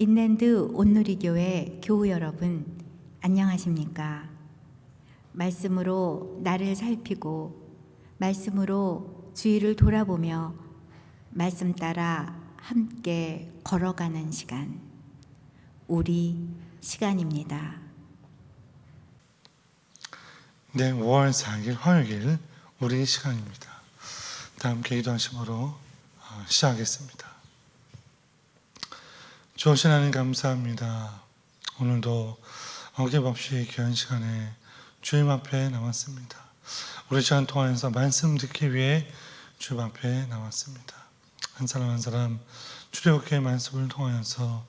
인랜드 온누리교회 교우 여러분, 안녕하십니까? 말씀으로 나를 살피고, 말씀으로 주위를 돌아보며, 말씀 따라 함께 걸어가는 시간, 우리 시간입니다. 네, 5월 4일 화요일 우리 시간입니다. 다 함께 기도하심으로 어, 시작하겠습니다. 좋으신 하나님 감사합니다. 오늘도 어김없이 귀한 시간에 주님 앞에 나왔습니다. 우리 시간 통하여서 말씀 듣기 위해 주님 앞에 나왔습니다. 한 사람 한 사람 출애굽기의 말씀을 통하여서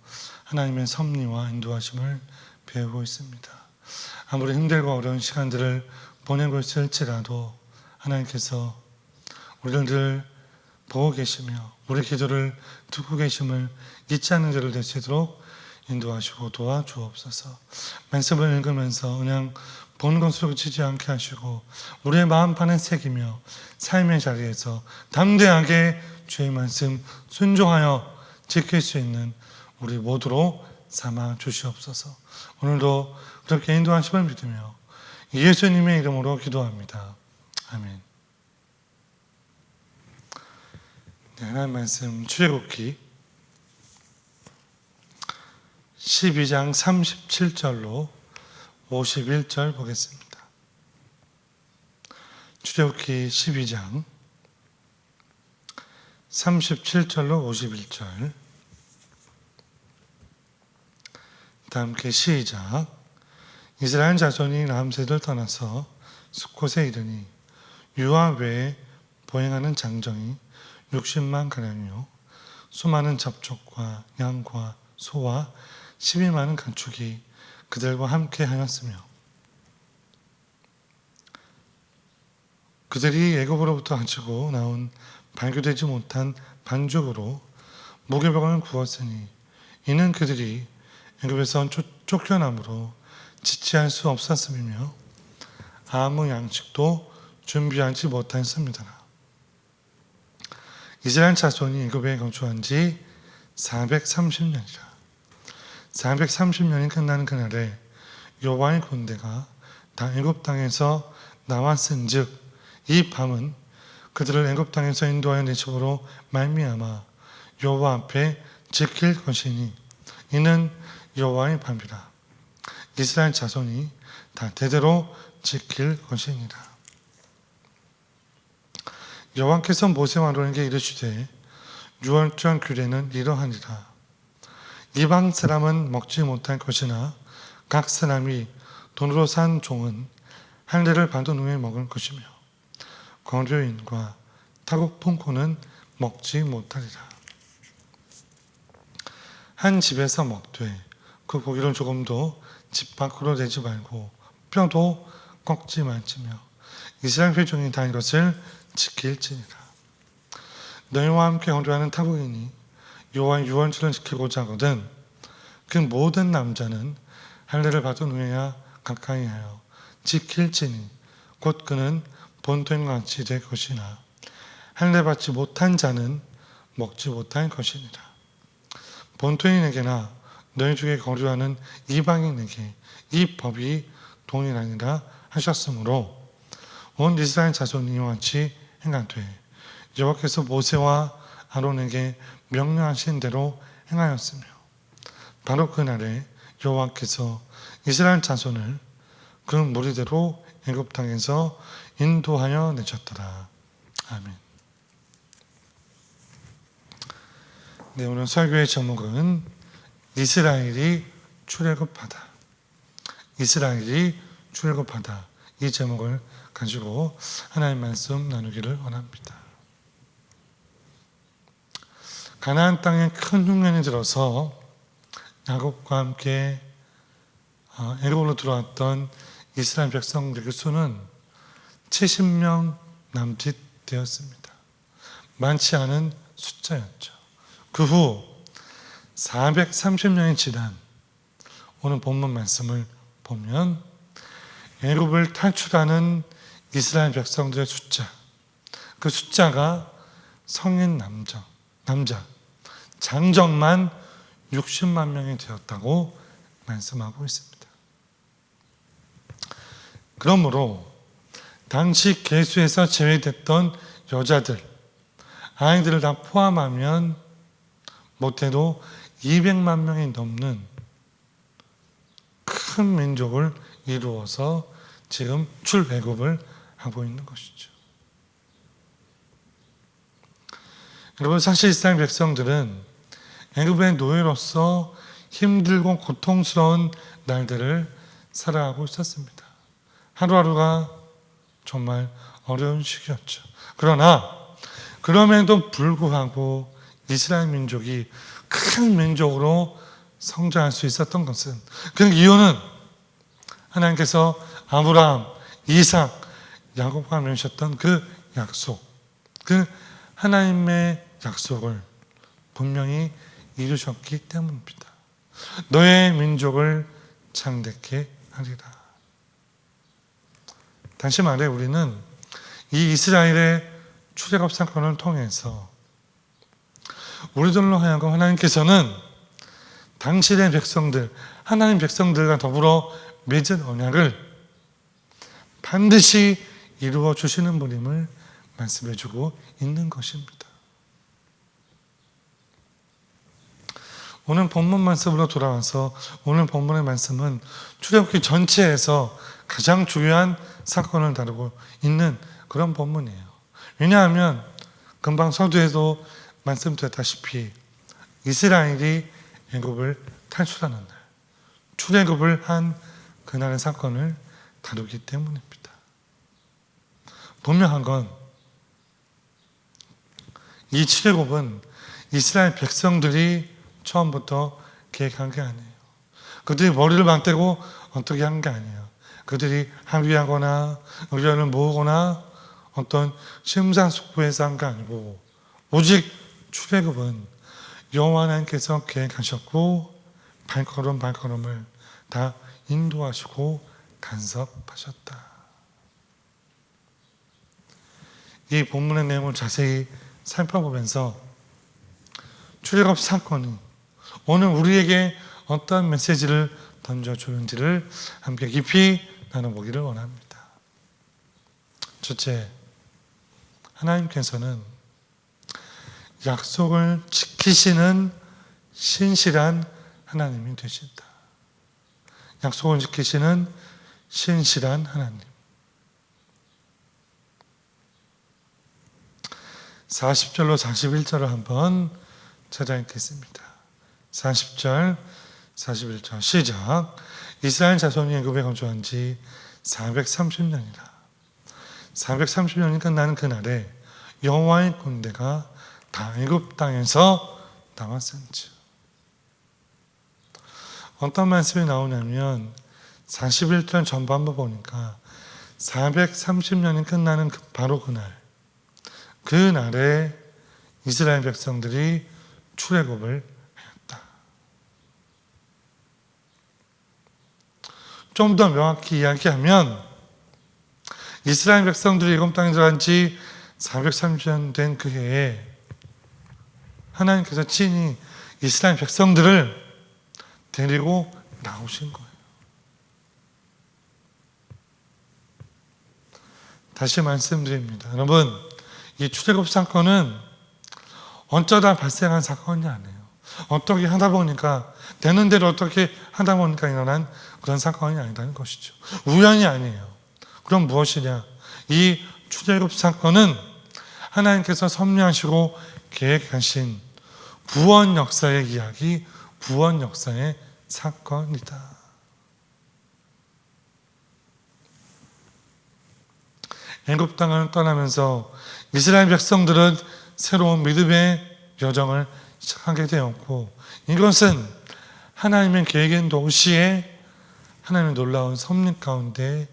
하나님의 섭리와 인도하심을 배우고 있습니다. 아무리 힘들고 어려운 시간들을 보내고 있을지라도 하나님께서 우리를 늘 보고 계시며 우리 기도를 듣고 계심을 잊지 않는 자를 될 수 있도록 인도하시고 도와주옵소서. 말씀을 읽으면서 그냥 보는 것으로 그치지 않게 하시고 우리의 마음판에 새기며 삶의 자리에서 담대하게 주의 말씀 순종하여 지킬 수 있는 우리 모두로 삼아 주시옵소서. 오늘도 그렇게 인도하심을 믿으며 예수님의 이름으로 기도합니다. 아멘. 네, 하나님 말씀 출애굽기 12장 37절로 51절 보겠습니다. 출애굽기 12장 37절로 51절 다 함께 시작 이스라엘 자손이 람셋을 떠나서 수콧에 이르니 유아 외에 보행하는 장정이 60만 가량이요 수많은 잡족과 양과 소와 12만은 간축이 그들과 함께 하였으며 그들이 애굽으로부터 가지고 나온 발교되지 못한 반죽으로 무교병을 구웠으니 이는 그들이 애굽에서 쫓- 쫓겨남으로 지체할 수 없었음이며 아무 양식도 준비하지 못했습니다. 이스라엘 자손이 애굽에 거주한 지 430년이라. 430년이 끝나는 그날에 여호와의 군대가 다 애굽 땅에서 나왔은즉 이 밤은 그들을 애굽 땅에서 인도하여 내집으로 말미암아 여호와 앞에 지킬 것이니 이는 여호와의 밤이라. 이스라엘 자손이 다 대대로 지킬 것이니라 여호와께서 모세와 아론에게 이르시되 유월절 규례는 이러하니라 이방 사람은 먹지 못할 것이나 각 사람이 돈으로 산 종은 할례를 받은 후에 먹을 것이며 거류인과 타국 풍코는 먹지 못하리라. 한 집에서 먹되 그 고기를 조금도 집 밖으로 내지 말고 뼈도 꺾지 말지며 이스라엘 회중이 다 이것을 지킬지니라. 너희와 함께 거류하는 타국인이 여호와의 유언절을 지키고자 하거든 그 모든 남자는 할례를 받은 후에야 가까이 하여 지킬지니 곧 그는 본토인과 같이 될 것이나 할례 받지 못한 자는 먹지 못할 것이니라 본토인에게나 너희 중에 거류하는 이방인에게 이 법이 동일하니라 하셨으므로 온 이스라엘 자손이 이와 같이 행하되 여호와께서 모세와 아론에게 명령하신 대로 행하였으며 바로 그날에 여호와께서 이스라엘 자손을 그 무리대로 애굽 땅에서 인도하여 내셨더라. 아멘. 네, 오늘 설교의 제목은 이스라엘이 출애굽하다. 이스라엘이 출애굽하다. 이 제목을 가지고 하나님 말씀 나누기를 원합니다. 가나안 땅에 큰 흉년이 들어서 야곱과 함께 어, 애굽으로 들어왔던 이스라엘 백성들의 수는 70명 남짓 되었습니다. 많지 않은 숫자였죠. 그 후 430년이 지난 오늘 본문 말씀을 보면 애굽을 탈출하는 이스라엘 백성들의 숫자 그 숫자가 성인 남자 남자 장정만 60만 명이 되었다고 말씀하고 있습니다. 그러므로 당시 계수에서 제외됐던 여자들, 아이들을 다 포함하면 못해도 200만 명이 넘는 큰 민족을 이루어서 지금 출애굽을 하고 있는 것이죠. 여러분 사실 이스라엘 백성들은 애굽의 노예로서 힘들고 고통스러운 날들을 살아가고 있었습니다. 하루하루가 정말 어려운 시기였죠. 그러나 그럼에도 불구하고 이스라엘 민족이 큰 민족으로 성장할 수 있었던 것은 그 이유는 하나님께서 아브라함, 이삭, 야곱과 맺으셨던 그 약속, 그 하나님의 약속을 분명히 이루셨기 때문입니다. 너의 민족을 창대케 하리라. 다시 말해 우리는 이 이스라엘의 출애굽 사건을 통해서 우리들로 하여금 하나님께서는 당신의 백성들, 하나님 백성들과 더불어 맺은 언약을 반드시 이루어 주시는 분임을 말씀해 주고 있는 것입니다. 오늘 본문 말씀으로 돌아와서 오늘 본문의 말씀은 출애굽기 전체에서 가장 중요한 사건을 다루고 있는 그런 본문이에요. 왜냐하면 금방 서두에도 말씀드렸다시피 이스라엘이 애굽을 탈출하는 날, 출애굽을 한 그날의 사건을 다루기 때문입니다. 분명한 건 이 출애굽은 이스라엘 백성들이 처음부터 계획한 게 아니에요. 그들이 머리를 맞대고 어떻게 한 게 아니에요. 그들이 합의하거나 의견을 모으거나 어떤 심사숙고해서 한 게 아니고 오직 출애굽은 여호와 하나님께서 계획하셨고 발걸음 발걸음을 다 인도하시고 간섭하셨다. 이 본문의 내용을 자세히 살펴보면서 출애굽 사건이 오늘 우리에게 어떤 메시지를 던져주는지를 함께 깊이 나눠보기를 원합니다. 첫째, 하나님께서는 약속을 지키시는 신실한 하나님이 되신다. 약속을 지키시는 신실한 하나님. 40절로 41절을 한번 찾아 읽겠습니다. 40절, 41절 시작. 이스라엘 자손이 애굽에 거주한 지 430년이라. 430년이 끝나는 그날에 여호와의 군대가 다 애굽 땅에서 나왔은지. 어떤 말씀이 나오냐면 41절 전반부 보니까 430년이 끝나는 그- 바로 그날 그 날에 이스라엘 백성들이 출애굽을 하였다. 좀 더 명확히 이야기하면 이스라엘 백성들이 애굽 땅에 들어간 지 430년 된 그 해에 하나님께서 친히 이스라엘 백성들을 데리고 나오신 거예요. 다시 말씀드립니다. 여러분, 이 출애굽 사건은 어쩌다 발생한 사건이 아니에요. 어떻게 하다 보니까 되는 대로 어떻게 하다 보니까 일어난 그런 사건이 아니라는 것이죠. 우연이 아니에요. 그럼 무엇이냐? 이 출애굽 사건은 하나님께서 섭리하시고 계획하신 구원 역사의 이야기, 구원 역사의 사건이다. 애굽 땅을 떠나면서 이스라엘 백성들은 새로운 믿음의 여정을 시작하게 되었고 이것은 하나님의 계획인 동시에 하나님의 놀라운 섭리 가운데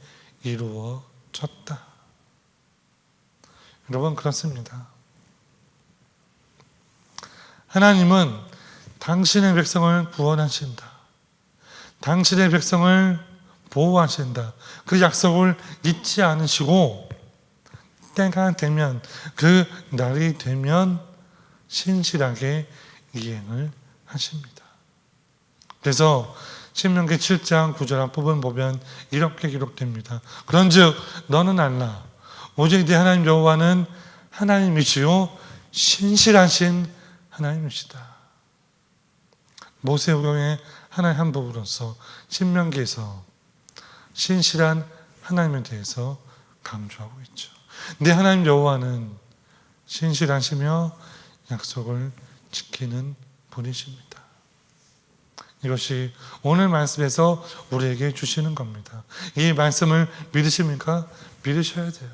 이루어졌다. 여러분 그렇습니다. 하나님은 당신의 백성을 구원하신다. 당신의 백성을 보호하신다. 그 약속을 잊지 않으시고 때가 되면 그 날이 되면 신실하게 이행을 하십니다. 그래서 신명기 7장 9절 앞부분 보면 이렇게 기록됩니다. 그런즉 너는 알라 오직 네 하나님 여호와는 하나님이시요 신실하신 하나님이시다. 모세오경의 하나의 한 부분으로서 신명기에서 신실한 하나님에 대해서 강조하고 있죠. 네 하나님 여호와는 신실하시며 약속을 지키는 분이십니다. 이것이 오늘 말씀에서 우리에게 주시는 겁니다. 이 말씀을 믿으십니까? 믿으셔야 돼요.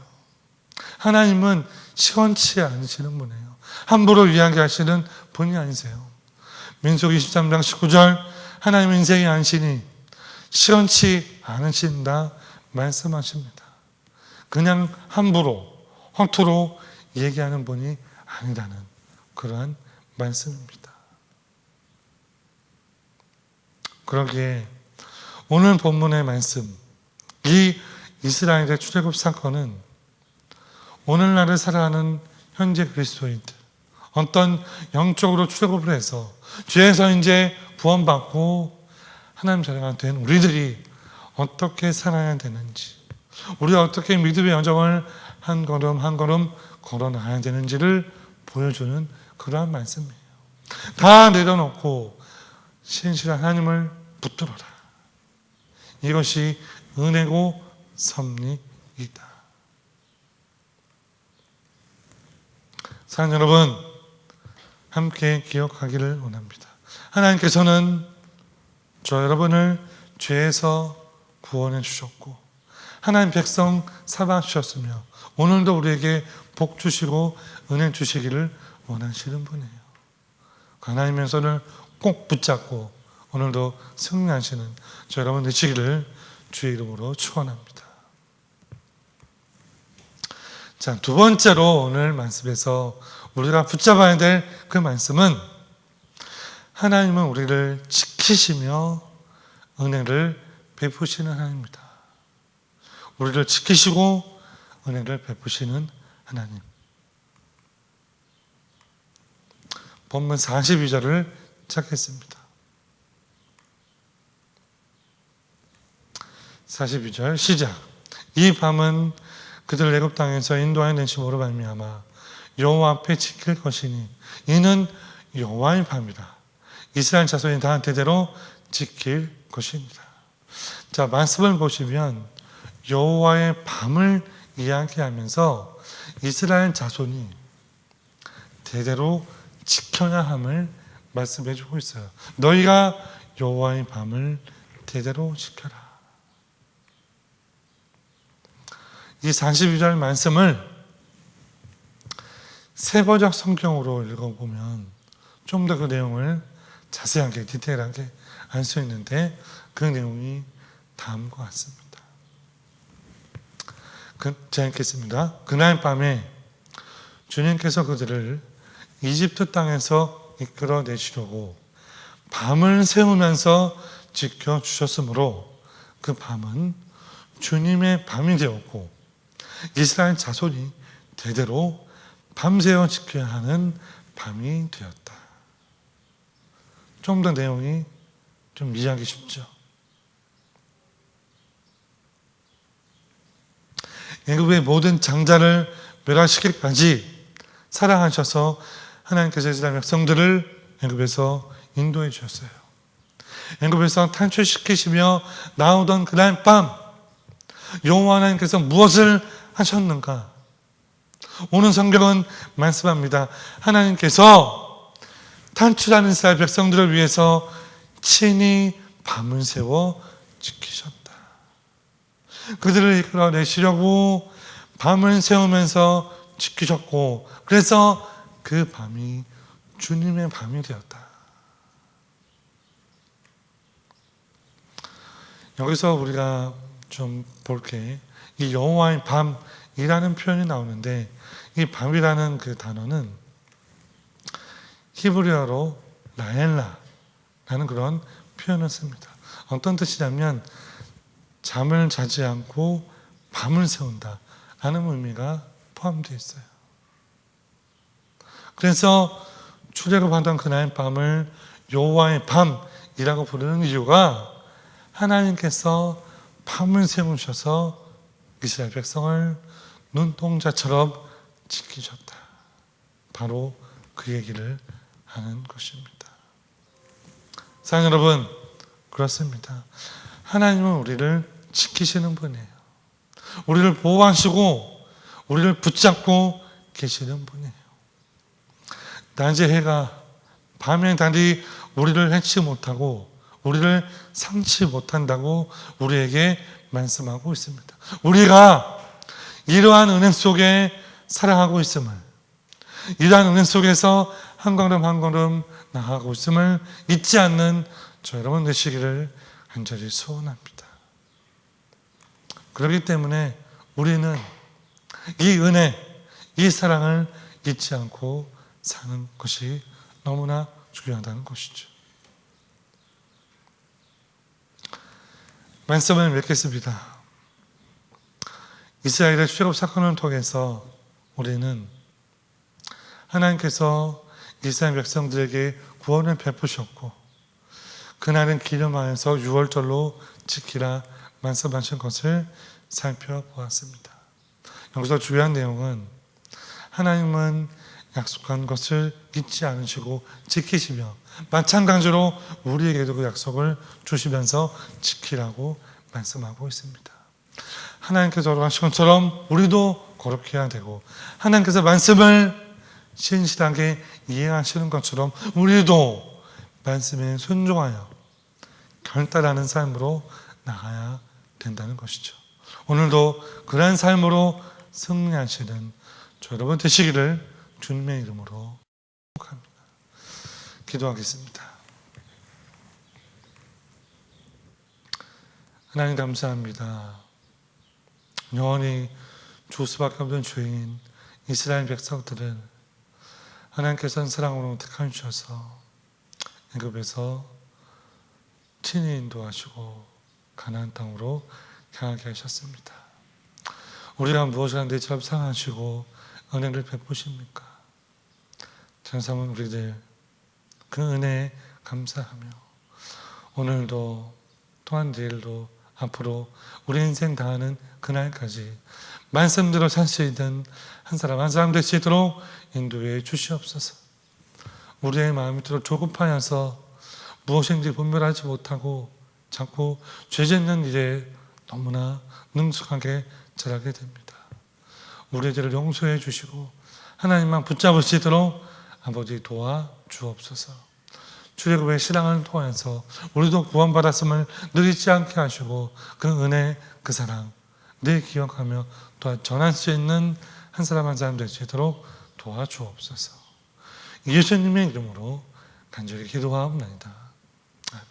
하나님은 시원치 않으시는 분이에요. 함부로 이야기하시는 분이 아니세요. 민속 23장 19절 하나님 인생이 안시니 시원치 않으신다 말씀하십니다. 그냥 함부로 허투루 얘기하는 분이 아니라는 그러한 말씀입니다. 그러기에 오늘 본문의 말씀 이 이스라엘의 출애굽 사건은 오늘날을 살아가는 현재 그리스도인들 어떤 영적으로 출애굽을 해서 죄에서 이제 구원받고 하나님 자녀가 된 우리들이 어떻게 살아야 되는지 우리가 어떻게 믿음의 여정을 한 걸음 한 걸음 걸어 나가야 되는지를 보여주는 그러한 말씀이에요. 다 내려놓고 신실한 하나님을 붙들어라. 이것이 은혜고 섭리이다. 사랑 여러분, 함께 기억하기를 원합니다. 하나님께서는 저 여러분을 죄에서 구원해 주셨고, 하나님 백성 사바 주셨으며, 오늘도 우리에게 복 주시고 은혜 주시기를 원하시는 분이에요. 하나님의 손을 꼭 붙잡고 오늘도 승리하시는 저 여러분 되시기를 주의 이름으로 축원합니다. 자, 두 번째로 오늘 말씀에서 우리가 붙잡아야 될 그 말씀은 하나님은 우리를 지키시며 은혜를 베푸시는 하나님입니다. 우리를 지키시고 은혜를 베푸시는 하나님. 본문 42절을 찾겠습니다. 42절 시작. 이 밤은 그들 애굽 땅에서 인도하여 내심으로 말미암아 여호와 앞에 지킬 것이니 이는 여호와의 밤이라. 이스라엘 자손이 다 대대로 지킬 것입니다. 자 말씀을 보시면 여호와의 밤을 이야기하면서 이스라엘 자손이 대대로 지켜야 함을 말씀해 주고 있어요. 너희가 여호와의 밤을 대대로 지켜라. 이 42절 말씀을 세번역 성경으로 읽어보면 좀 더 그 내용을 자세하게 디테일하게 알 수 있는데 그 내용이 다음과 같습니다. 그, 제가 읽겠습니다. 그날 밤에 주님께서 그들을 이집트 땅에서 이끌어 내시려고 밤을 세우면서 지켜 주셨으므로 그 밤은 주님의 밤이 되었고 이스라엘 자손이 대대로 밤새워 지켜야 하는 밤이 되었다. 좀 더 내용이 좀 이해하기 쉽죠. 애굽의 모든 장자를 멸하시기까지 사랑하셔서 하나님께서 이스라엘 백성들을 애굽에서 인도해 주셨어요. 애굽에서 탈출시키시며 나오던 그날 밤 여호와 하나님께서 무엇을 하셨는가? 오늘 성경은 말씀합니다. 하나님께서 탈출하는 이스라엘 백성들을 위해서 친히 밤을 세워 지키셨다. 그들을 이끌어내시려고 밤을 세우면서 지키셨고 그래서 그 밤이 주님의 밤이 되었다. 여기서 우리가 좀 볼게 이 여호와의 밤이라는 표현이 나오는데 이 밤이라는 그 단어는 히브리어로 라엘라라는 그런 표현을 씁니다. 어떤 뜻이냐면 잠을 자지 않고 밤을 세운다 라는 의미가 포함되어 있어요. 그래서 출애굽하던 그날 밤을 여호와의 이라고 부르는 이유가 하나님께서 밤을 세우셔서 이스라엘 백성을 눈동자처럼 지키셨다. 바로 그 얘기를 하는 것입니다. 사랑 여러분, 그렇습니다. 하나님은 우리를 지키시는 분이에요. 우리를 보호하시고 우리를 붙잡고 계시는 분이에요. 낮에 해가 밤의 달이 우리를 해치 못하고 우리를 상치 못한다고 우리에게 말씀하고 있습니다. 우리가 이러한 은혜 속에 살아가고 있음을 이러한 은혜 속에서 한 걸음 한 걸음 나아가고 있음을 잊지 않는 저 여러분 되시기를 간절히 소원합니다. 그렇기 때문에 우리는 이 은혜, 이 사랑을 잊지 않고 사는 것이 너무나 중요하다는 것이죠. 말씀을 맺겠습니다. 이스라엘의 출애굽 사건을 통해서 우리는 하나님께서 이스라엘 백성들에게 구원을 베푸셨고 그날은 안에서 6월절로 지키라 말씀하신 것을 살펴보았습니다. 여기서 중요한 내용은 하나님은 약속한 것을 잊지 않으시고 지키시며 마찬가지로 우리에게도 그 약속을 주시면서 지키라고 말씀하고 있습니다. 하나님께서 거룩하신 것처럼 우리도 거룩해야 되고 하나님께서 말씀을 신실하게 이해하시는 것처럼 우리도 말씀에 순종하여 결단하는 삶으로 나가야 된다는 것이죠. 오늘도 그러한 삶으로 승리하시는 저 여러분 되시기를 주님의 이름으로 축복합니다. 기도하겠습니다. 하나님 감사합니다. 영원히 주 수밖에 없는 주인 이스라엘 백성들을 하나님께서는 사랑으로 택하 주셔서 애굽에서 친히 인도하시고 가나안 땅으로 향하게 하셨습니다. 우리가 무엇을 내처럼 상하시고 은혜를 베푸십니까? 전상은 우리들 그 은혜에 감사하며 오늘도 또한 내일도 앞으로 우리 인생 다하는 그날까지 말씀대로 살 수 있는 한 사람 한 사람 될 수 있도록 인도해 주시옵소서. 우리의 마음이 조급하여서 무엇인지 분별하지 못하고 자꾸 죄 짓는 일에 너무나 능숙하게 절하게 됩니다. 우리의 죄를 용서해 주시고 하나님만 붙잡을 수 있도록 아버지 도와 주옵소서. 출애굽의 신앙을 통해서 우리도 구원받았음을 늘 잊지 않게 하시고 그 은혜, 그 사랑 늘 기억하며 또한 전할 수 있는 한 사람 한 사람 될 수 있도록 도와주옵소서. 예수님의 이름으로 간절히 기도하옵나이다. 아멘.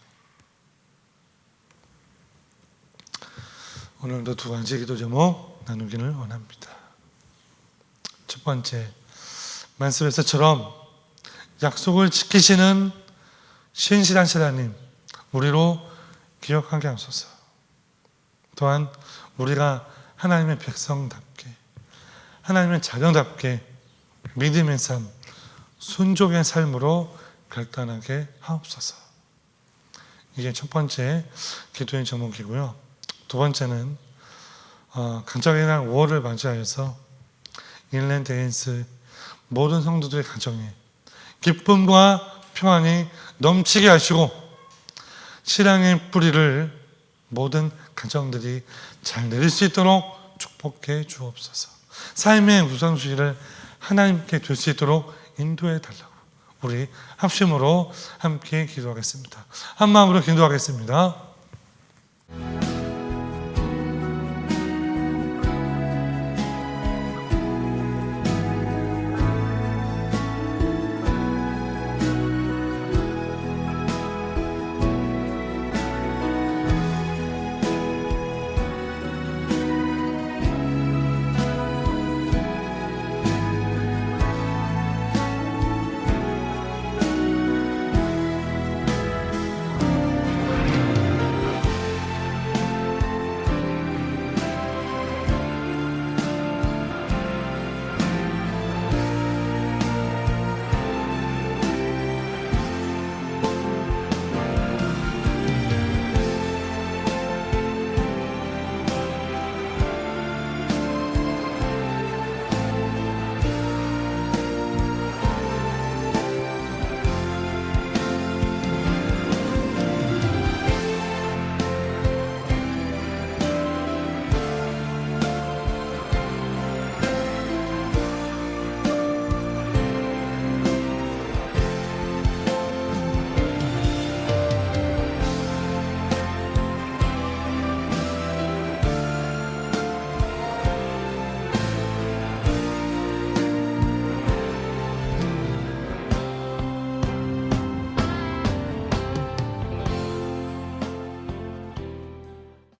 오늘도 두 가지 기도 제목 나누기를 원합니다. 첫 번째, 말씀에서처럼 약속을 지키시는 신실한 신하님, 우리로 기억하게 하소서. 또한 우리가 하나님의 백성답게, 하나님의 자녀답게 믿음의 삶, 순종의 삶으로 결단하게 하옵소서. 이게 첫 번째 기도의 제목이고요. 두 번째는 어, 날 5월을 맞이하여서 인랜 데인스 모든 성도들의 가정에 기쁨과 평안이 넘치게 하시고 신앙의 뿌리를 모든 가정들이 잘 내릴 수 있도록 축복해 주옵소서. 삶의 우선순위를 하나님께 둘수 있도록 인도해 달라고 우리 합심으로 함께 기도하겠습니다. 한 마음으로 기도하겠습니다.